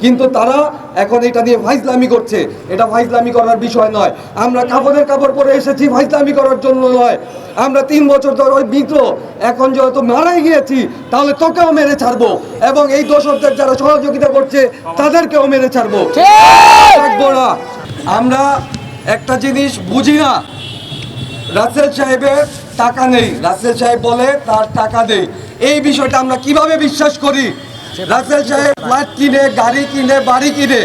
কিন্তু তারা এখন এটা দিয়ে ফাইজলামি করছে। এটা ফাইজলামি করার বিষয় নয়। আমরা কাপড়ের কাপড় পরে এসেছি ফাইজলামি করার জন্য নয়। আমরা তিন বছর ধরে ওই মিত্র এখন যেহেতু মারাই গিয়েছি তাহলে তোকেও মেরে ছাড়বো। এবং এই দোষকদের যারা সহযোগিতা করছে তাদেরকেও মেরে ছাড়বো। থাকব না। আমরা একটা জিনিস বুঝি না। রাসেল সাহেবের টাকা নেই। রাসেল সাহেব বলে তার টাকা নেই। এই বিষয়টা আমরা কীভাবে বিশ্বাস করি? রাসেল সাহেব ফ্ল্যাট কিনে, গাড়ি কিনে, বাড়ি কিনে,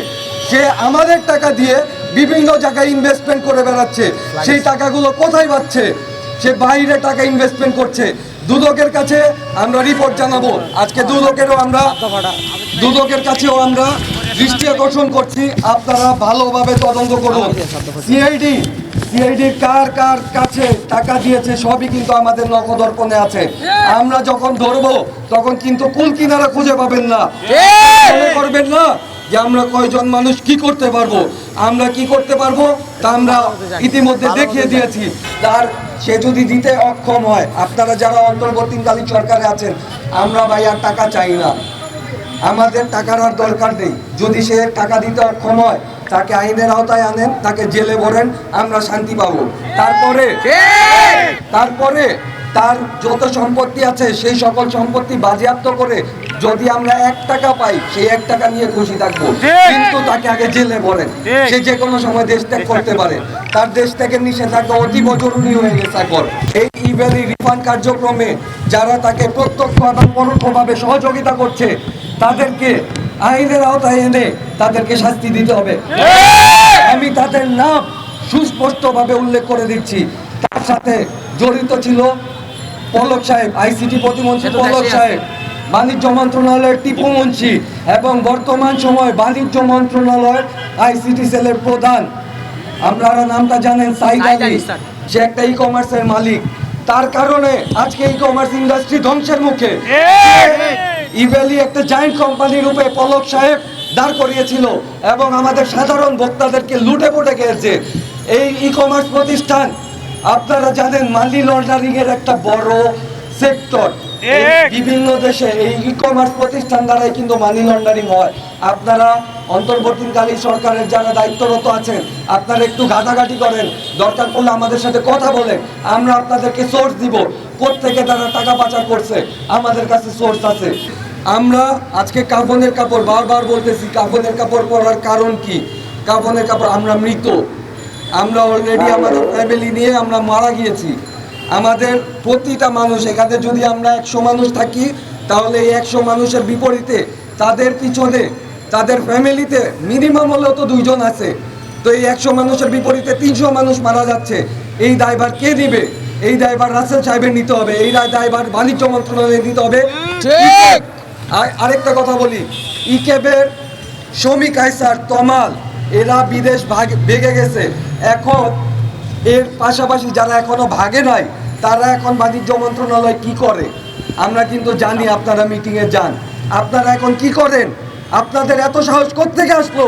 সে আমাদের টাকা দিয়ে বিভিন্ন জায়গায় ইনভেস্টমেন্ট করে বেড়াচ্ছে। সেই টাকাগুলো কোথায় পাচ্ছে? সে বাইরে টাকা ইনভেস্টমেন্ট করছে। দুদকের কাছে আমরা রিপোর্ট জানাব। আজকে দুদকেরও আমরা দুদকের কাছেও আমরা দৃষ্টি আকর্ষণ করছি আপনারা ভালোভাবে তদন্ত করুন। সিআইডি সিআইডি কার কার কাছে টাকা দিয়েছে সবই কিন্তু আমাদের নখদর্পণে আছে। আমরা যখন ধরবো তখন কিন্তু কুল কিনারা খুঁজে পাবেন না। করবেন না যে আমরা কয়জন মানুষ কি করতে পারব? আমরা কি করতে পারব? তা আমরা ইতিমধ্যে দেখিয়ে দিয়েছি। তার সে যদি দিতে অক্ষম হয় আপনারা যারা অন্তর্বর্তীকালীন সরকারে আছেন আমরা ভাই আর টাকা চাই না। আমাদের টাকার আর দরকার নেই। যদি সে টাকা দিতে অক্ষম হয়, তাকে আইনের আওতায় আনেন, তাকে জেলে ভরেন, আমরা শান্তি পাবো। তারপরে তারপরে তার যত সম্পত্তি আছে, সেই সকল সম্পত্তি বাজেয়াপ্ত করে যদি আমরা এক টাকা পাই, সেই এক টাকা নিয়ে খুশি থাকব। কিন্তু তাকে আগে জেলে ভরেন। সে যে কোনো সময় দেশ ত্যাগ করতে পারে। তার দেশ ত্যাগের নিষেধাজ্ঞা অতীব জরুরি হয়ে গেছে এখন। এই ইভেলি রিফান্ড কার্যক্রমে যারা তাকে প্রত্যক্ষ এবং পরোক্ষভাবে সহযোগিতা করছে তাদেরকে আইনের আওতায় এনে তাদেরকে শাস্তি দিতে হবে। আমি তাদের নাম সুস্পষ্টভাবে উল্লেখ করে দিচ্ছি। তার সাথে জড়িত ছিল পলক সাহেব আইসিটি প্রতিমন্ত্রী পলক সাহেব বাণিজ্য মন্ত্রণালয়ের টিপু মুন্সি এবং বর্তমান সময় বাণিজ্য মন্ত্রণালয়ের আইসিটি সেলের প্রধান। আপনারা নামটা জানেন সাইদ আলী। আলী, সে একটা ই কমার্সের মালিক। তার কারণে আজকে ই কমার্স ইন্ডাস্ট্রি ধ্বংসের মুখে। ইভ্যালি একটা জায়েন্ট কোম্পানি রূপে পলক সাহেব দাঁড় করিয়েছিল এবং আমাদের সাধারণ ভোক্তাদেরকে লুটে পুটে গেছে এই ই কমার্স প্রতিষ্ঠান, আপনারা জানেন মানি লন্ডারিংয়ের একটা বড় সেক্টর বিভিন্ন দেশে এই ই কমার্স প্রতিষ্ঠান দ্বারাই কিন্তু মানি লন্ডারিং হয়। আপনারা অন্তর্বর্তীকালীন সরকারের যারা দায়িত্বরত আছেন, আপনারা একটু ঘাটাঘাটি করেন। দরকার পড়লে আমাদের সাথে কথা বলেন। আমরা আপনাদেরকে সোর্স দিব। থেকে তারা টাকা পাচার করছে। আমাদের কাছে সোর্স আছে। আমরা আজকে কাফনের কাপড়, বারবার বলতেছি কাফনের কাপড় পরার কারণ কি? কাফনের কাপড়, আমরা মৃত। আমরা অলরেডি আমাদের ফ্যামিলি নিয়ে আমরা মারা গিয়েছি। আমাদের প্রতিটা মানুষ এখানে যদি আমরা একশো মানুষ থাকি তাহলে এই একশো মানুষের বিপরীতে তাদের পিছনে তাদের ফ্যামিলিতে মিনিমাম হলেও তো দুইজন আছে। তো এই একশো মানুষের বিপরীতে তিনশো মানুষ মারা যাচ্ছে। এই দায়ভার কে নিবে এই দায়ভার রাসেল সাহেবের নিতে হবে। এই দায়ভার বাণিজ্য মন্ত্রণালয়ে নিতে হবে। আর- আরেকটা কথা বলি। ইকেবের শ্রমিক আইসার তমাল এরা বিদেশ ভাগে ভেগে গেছে। এখন এর পাশাপাশি যারা এখনও ভাগে নাই তারা এখন বাণিজ্য মন্ত্রণালয় কি করে? আমরা কিন্তু জানি আপনারা মিটিংয়ে যান। আপনারা এখন কি করেন? আপনাদের এত সাহস থেকে আসলো?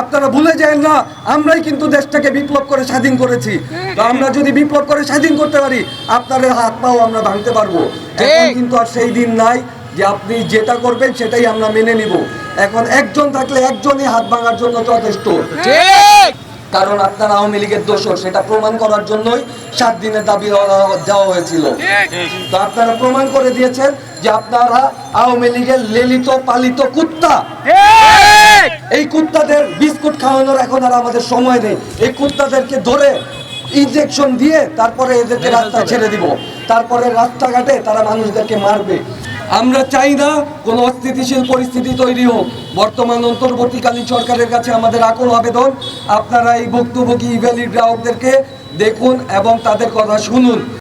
আপনারা ভুলে যায় না আমরাই কিন্তু দেশটাকে বিপ্লব করে স্বাধীন করেছি। তো আমরা যদি বিপ্লব করে স্বাধীন করতে পারি আপনাদের হাত পাও আমরা ভাঙতে পারব। এখন কিন্তু আর সেই দিন নাই যে আপনি যেটা করবেন সেটাই আমরা মেনে নিব। এখন একজন থাকলে একজনই হাত ভাঙার জন্য যথেষ্ট। কারণ আপনার আওয়ামী লীগের দোষর, সেটা প্রমাণ করার জন্যই সাত দিনের দাবি দেওয়া- হয়েছিল। তো আপনারা প্রমাণ করে দিয়েছেন যে আপনারা আওয়ামী লীগের লেলিত পালিত কুত্তা। এই কুত্তাদের বিস্কুট খাওয়ানোর এখন আর আমাদের সময় নেই। এই কুত্তাদেরকে ধরে ইনজেকশন দিয়ে তারপরে এদেরকে রাস্তা ছেড়ে দিব। তারপরে রাস্তাঘাটে তারা মানুষদেরকে মারবে। আমরা চাই না কোনো অস্থিতিশীল পরিস্থিতি তৈরি হোক। বর্তমান অন্তর্বর্তীকালীন সরকারের কাছে আমাদের আকল আবেদন, আপনারা এই ভুক্তভোগী ইভ্যালি গ্রাহকদেরকে দেখুন এবং তাদের কথা শুনুন।